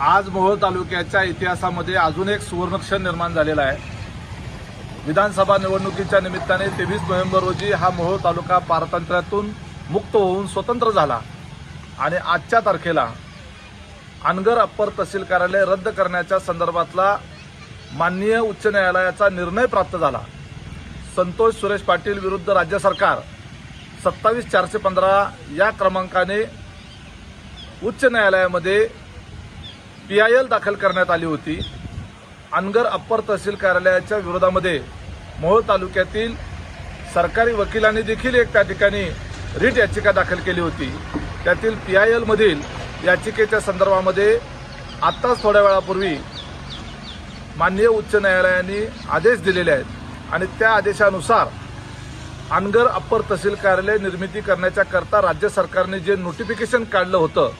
आज मोहोळ तालुक्याच्या इतिहासामध्ये अजून एक सुवर्णक्षण निर्माण झालेला आहे. विधानसभा निवडणुकीच्या निमित्ताने तेवीस नोव्हेंबर रोजी हा मोहोळ तालुका पारतंत्र्यातून मुक्त होऊन स्वतंत्र झाला आणि आजच्या तारखेला अनगर अप्पर तहसील कार्यालय रद्द करण्याच्या संदर्भातला माननीय उच्च न्यायालयाचा निर्णय प्राप्त झाला. संतोष सुरेश पाटील विरुद्ध राज्य सरकार सत्तावीस चारशे पंधरा या क्रमांकाने उच्च न्यायालयामध्ये पी आय एल दाखल करण्यात आली होती. अनगर अप्पर तहसील कार्यालयाच्या विरोधामध्ये मोहोळ तालुक्यातील सरकारी वकिलांनी देखील एक त्या ठिकाणी रिट याचिका दाखल केली होती. त्यातील पी आय एलमधील याचिकेच्या संदर्भामध्ये आत्ताच थोड्या वेळापूर्वी माननीय उच्च न्यायालयाने आदेश दिलेले आहेत आणि त्या आदेशानुसार अनगर अप्पर तहसील कार्यालय निर्मिती करण्याच्या करता राज्य सरकारने जे नोटिफिकेशन काढलं होतं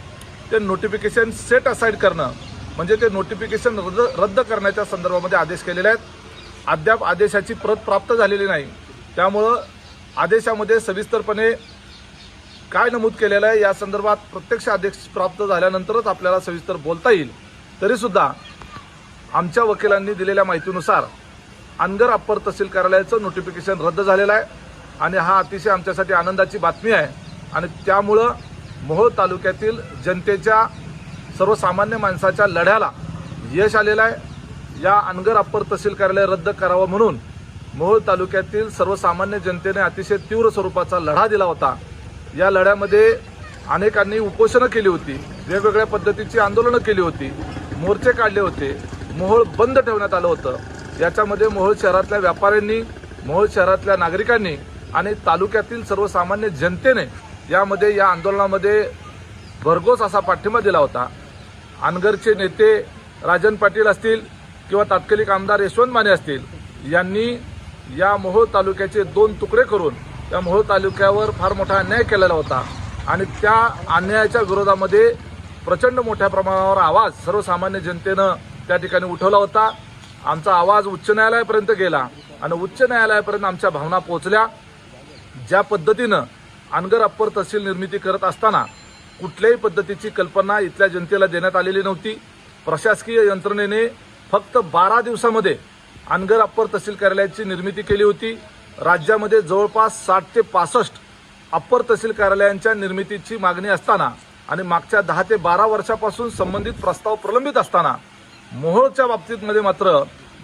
ते नोटिफिकेशन सेट असाईड करणं म्हणजे ते नोटिफिकेशन रद्द रद्द करण्याच्या संदर्भामध्ये आदेश केलेले आहेत. अद्याप आदेशाची प्रत प्राप्त झालेली नाही. त्यामुळं आदेशामध्ये सविस्तरपणे काय नमूद केलेलं आहे या संदर्भात प्रत्यक्ष आदेश प्राप्त झाल्यानंतरच आपल्याला सविस्तर बोलता येईल. तरीसुद्धा आमच्या वकिलांनी दिलेल्या माहितीनुसार अनगर अप्पर तहसील कार्यालयाचं नोटिफिकेशन रद्द झालेलं आहे. आणि हा अतिशय आमच्यासाठी आनंदाची बातमी आहे. आणि त्यामुळं मोहोळ तालुक्यातील जनतेच्या सर्वसामान्य माणसाच्या लढ्याला यश आलेलं आहे. या अनगर अप्पर तहसील कार्यालय रद्द करावं म्हणून मोहोळ तालुक्यातील सर्वसामान्य जनतेने अतिशय तीव्र स्वरूपाचा लढा दिला होता. या लढ्यामध्ये अनेकांनी उपोषणं केली होती. वेगवेगळ्या पद्धतीची आंदोलनं केली होती. मोर्चे काढले होते. मोहोळ बंद ठेवण्यात आलं होतं. याच्यामध्ये मोहोळ शहरातल्या व्यापाऱ्यांनी मोहोळ शहरातल्या नागरिकांनी आणि तालुक्यातील सर्वसामान्य जनतेने यामध्ये या आंदोलनामध्ये भरघोस असा पाठिंबा दिला होता. अनगरचे नेते राजन पाटील असतील किंवा तात्कालिक आमदार यशवंत माने असतील यांनी या मोहोळ तालुक्याचे दोन तुकडे करून त्या मोहोळ तालुक्यावर फार मोठा अन्याय केलेला होता. आणि त्या अन्यायाच्या विरोधामध्ये प्रचंड मोठ्या प्रमाणावर आवाज सर्वसामान्य जनतेनं त्या ठिकाणी उठवला होता. आमचा आवाज उच्च न्यायालयापर्यंत गेला आणि उच्च न्यायालयापर्यंत आमच्या भावना पोहोचल्या. ज्या पद्धतीनं अनगर अप्पर तहसील निर्मिती करत असताना कुठल्याही पद्धतीची कल्पना इथल्या जनतेला देण्यात आलेली नव्हती. प्रशासकीय यंत्रणेने फक्त बारा दिवसामध्ये अनगर अप्पर तहसील कार्यालयाची निर्मिती केली होती. राज्यामध्ये जवळपास साठ ते पासष्ट अप्पर तहसील कार्यालयांच्या निर्मितीची मागणी असताना आणि मागच्या दहा ते बारा वर्षापासून संबंधित प्रस्ताव प्रलंबित असताना मोहोळच्या बाबतीतमध्ये मात्र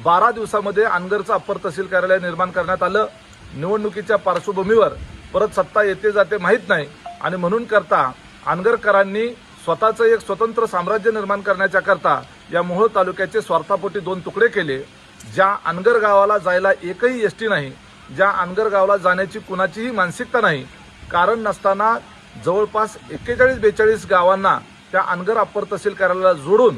बारा दिवसामध्ये अनगरचं अप्पर तहसील कार्यालय निर्माण करण्यात आलं. निवडणुकीच्या पार्श्वभूमीवर परत सत्ता येते जाते माहीत नाही. आणि म्हणून करता आनगरकरांनी स्वतःचं एक स्वतंत्र साम्राज्य निर्माण करण्याच्या करता या मोहोळ तालुक्याचे स्वार्थापोटी दोन तुकडे केले. ज्या अनगर गावाला जायला एकही एस टी नाही ज्या अनगर गावाला जाण्याची कुणाचीही मानसिकता नाही कारण नसताना जवळपास एक्केचाळीस बेचाळीस गावांना त्या अनगर अप्पर तहसील कार्यालयाला जोडून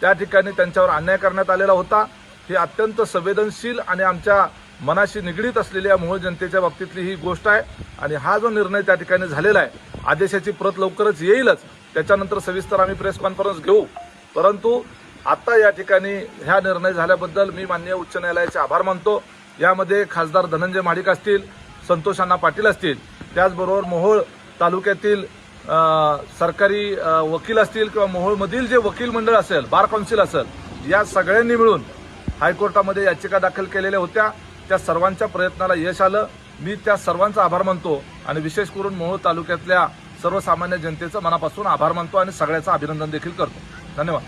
त्या ठिकाणी त्यांच्यावर अन्याय करण्यात आलेला होता. हे अत्यंत संवेदनशील आणि आमच्या मनाशी निगडीत असलेल्या मूळ जनतेच्या बाबतीतली ही गोष्ट आहे. आणि हा जो निर्णय त्या ठिकाणी झालेला आहे आदेशाची प्रत लवकरच येईलच. त्याच्यानंतर सविस्तर आम्ही प्रेस कॉन्फरन्स घेऊ. परंतु आता या ठिकाणी ह्या निर्णय झाल्याबद्दल मी माननीय उच्च न्यायालयाचे आभार मानतो. यामध्ये खासदार धनंजय महाडिक असतील संतोष अण्णा पाटील असतील. त्याचबरोबर मोहोळ तालुक्यातील सरकारी वकील असतील किंवा मोहोळमधील जे वकील मंडळ असेल बार काउन्सिल असेल या सगळ्यांनी मिळून हायकोर्टामध्ये याचिका दाखल केलेल्या होत्या. त्या सर्वांच्या प्रयत्नाला यश आलं. मी त्या सर्वांचा आभार मानतो आणि विशेष करून मोहोळ तालुक्यातल्या सर्वसामान्य जनतेचं मनापासून आभार मानतो आणि सगळ्याचं अभिनंदन देखील करतो. धन्यवाद.